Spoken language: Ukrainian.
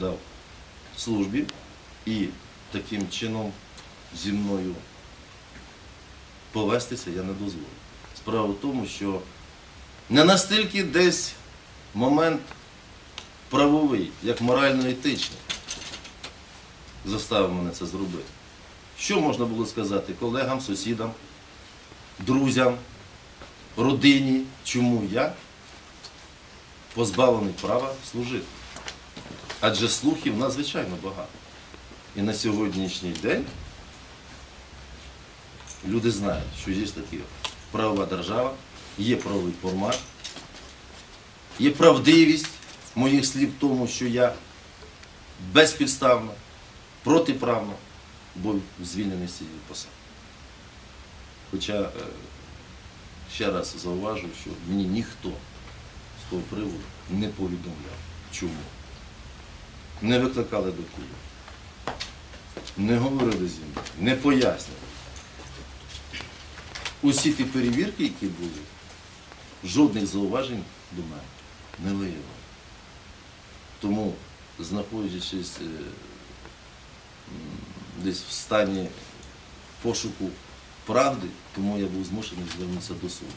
дав службі і таким чином зі мною повестися я не дозволю. Справа в тому, що не настільки десь момент правовий, як морально-етичний, заставив мене це зробити. Що можна було сказати колегам, сусідам, друзям, родині, чому я позбавлений права служити? Адже слухів надзвичайно багато. І на сьогоднішній день люди знають, що є така правова держава, є правовий формат, є правдивість моїх слів в тому, що я безпідставно, протиправно був звільнений з цієї посади. Хоча, е, ще раз зауважу, що мені ніхто з того приводу не повідомляв. Чому? Не викликали до Києва, не говорили зі мною, не пояснювали. Усі ті перевірки, які були, жодних зауважень до мене не виявили. Тому, знаходячись е, десь в стані пошуку правди, тому я був змушений звернутися до суду.